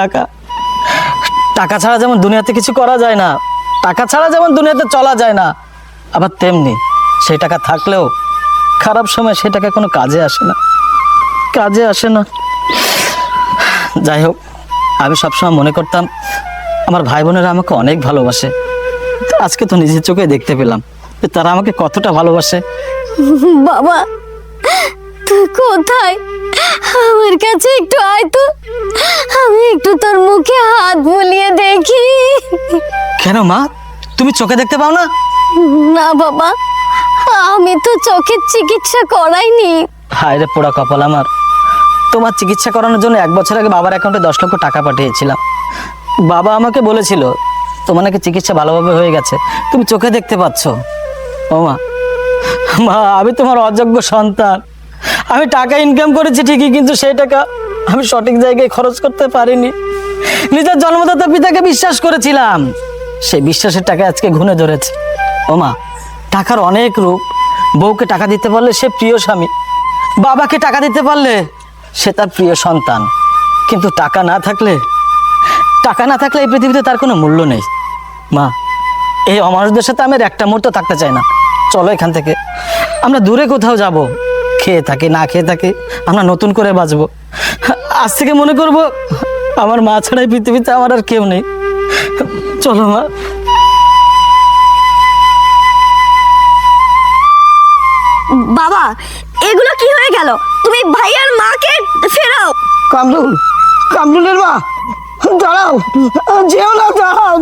টাকা। টাকা ছাড়া যেমন দুনিয়াতে কিছু করা যায় না, টাকা ছাড়া যেমন দুনিয়াতে চলা যায় না, আবার তেমনি সেই টাকা থাকলেও খারাপ সময় সেই টাকা কোনো কাজে আসে না। কাজে আসে না। যাই হোক, আমি সবসময় মনে করতাম, আমার ভাই বোনেরা আমাকে অনেক ভালোবাসে। আজকে তো নিজের চোখে দেখতে পেলাম যে তারা আমাকে কতটা ভালোবাসে। বাবা, তুই কোথায়? আমার কাছে একটু আয় তো। কেন মা? তুমি চোখে দেখতে পাও না? না বাবা। আমি তো চোখের চিকিৎসা করাইনি। হায় রে পোড়া কপাল আমার। তোমার চিকিৎসা করানোর জন্য এক বছর আগে বাবার অ্যাকাউন্টে দশ লক্ষ টাকা পাঠিয়েছিলাম। বাবা আমাকে বলেছিল তোমার নাকি চিকিৎসা ভালোভাবে হয়ে গেছে। তুমি চোখে দেখতে পাচ্ছ। ও মা মা আমি তোমার অযোগ্য সন্তান। আমি টাকা ইনকাম করেছি ঠিকই কিন্তু সেই টাকা আমি সঠিক জায়গায় খরচ করতে পারিনি। নিজের জন্মদাতা পিতাকে বিশ্বাস করেছিলাম। সেই বিশ্বাসের টাকা আজকে ঘুনে ধরেছে। ও মা টাকার অনেক রূপ। বউকে টাকা দিতে পারলে সে প্রিয় স্বামী। বাবাকে টাকা দিতে পারলে সে তার প্রিয় সন্তান। কিন্তু টাকা না থাকলে, টাকা না থাকলে এই পৃথিবীতে তার কোনো মূল্য নেই। মা, এই অমানুষদের সাথে আমি একটা মুহূর্ত থাকতে চাই না। চলো এখান থেকে। আমরা দূরে কোথাও যাব। খেয়ে থাকি, না খেয়ে থাকি, আমরা নতুন করে বাঁচবো। আজ থেকে মনে করব, আমার মা ছাড়া পৃথিবীতে আমার আর কেউ নেই। চলো মা। বাবা এগুলো কি হয়ে গেল? তুমি ভাইয়ার মাকে ফেরাও। কামরুল কামরুলের মা দাঁড়াও যেও না দাঁড়াও। দাঁড়াও